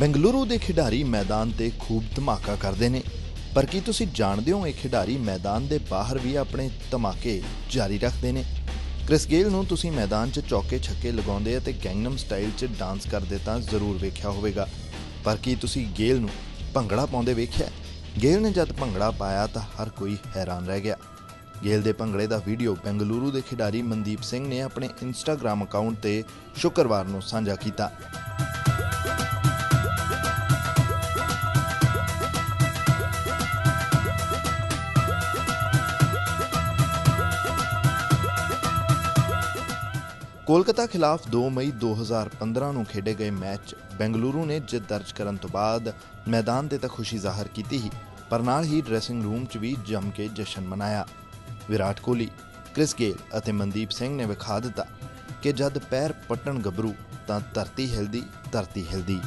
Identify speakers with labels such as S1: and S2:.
S1: ਬੈਂਗਲੁਰੂ ਦੇ ਖਿਡਾਰੀ ਮੈਦਾਨ ਤੇ ਖੂਬ ਧਮਾਕਾ ਕਰਦੇ ਨੇ। ਪਰ ਕੀ ਤੁਸੀਂ ਜਾਣਦੇ ਹੋ ਇਹ ਖਿਡਾਰੀ ਮੈਦਾਨ ਦੇ ਬਾਹਰ ਵੀ ਆਪਣੇ ਧਮਾਕੇ ਜਾਰੀ ਰੱਖਦੇ ਨੇ? ਕ੍ਰਿਸ ਗੇਲ ਨੂੰ ਤੁਸੀਂ ਮੈਦਾਨ 'ਚ ਚੌਕੇ ਛੱਕੇ ਲਗਾਉਂਦੇ ਅਤੇ ਗੈਂਗਨਮ ਸਟਾਈਲ 'ਚ ਡਾਂਸ ਕਰਦੇ ਤਾਂ ਜ਼ਰੂਰ ਵੇਖਿਆ ਹੋਵੇਗਾ। ਪਰ ਕੀ ਤੁਸੀਂ ਗੇਲ ਨੂੰ ਭੰਗੜਾ ਪਾਉਂਦੇ ਵੇਖਿਆ? ਗੇਲ ਨੇ ਜਦ ਭੰਗੜਾ ਪਾਇਆ ਤਾਂ ਹਰ ਕੋਈ ਹੈਰਾਨ ਰਹਿ ਗਿਆ। ਗੇਲ ਦੇ ਭੰਗੜੇ ਦਾ ਵੀਡੀਓ ਬੈਂਗਲੁਰੂ ਦੇ ਖਿਡਾਰੀ ਮਨਦੀਪ ਸਿੰਘ ਨੇ ਆਪਣੇ ਇੰਸਟਾਗ੍ਰam ਅਕਾਊਂਟ ਤੇ ਸ਼ੁੱਕਰਵਾਰ ਨੂੰ ਸਾਂਝਾ ਕੀਤਾ। ਕੋਲਕਾਤਾ ਖਿਲਾਫ 2 ਮਈ 2015 ਨੂੰ ਖੇਡੇ ਗਏ ਮੈਚ 'ਚ ਬੈਂਗਲੁਰੂ ਨੇ ਜਿੱਤ ਦਰਜ ਕਰਨ ਤੋਂ ਬਾਅਦ ਮੈਦਾਨ ਤੇ ਤਾਂ ਖੁਸ਼ੀ ਜ਼ਾਹਰ ਕੀਤੀ ਹੀ ਪਰ ਨਾਲ ਹੀ ਡਰੈਸਿੰਗ ਰੂਮ 'ਚ ਵੀ ਜੰਮ ਕੇ ਜਸ਼ਨ ਮਨਾਇਆ। ਵਿਰਾਟ ਕੋਹਲੀ, ਕ੍ਰਿਸ ਗੇਲ ਅਤੇ ਮਨਦੀਪ ਸਿੰਘ ਨੇ ਵਿਖਾ ਦਿੱਤਾ ਕਿ ਜਦ ਪੈਰ ਪੱਟਣ ਗੱਭਰੂ ਤਾਂ ਧਰਤੀ ਹਿਲਦੀ ਧਰਤੀ ਹਿਲਦੀ।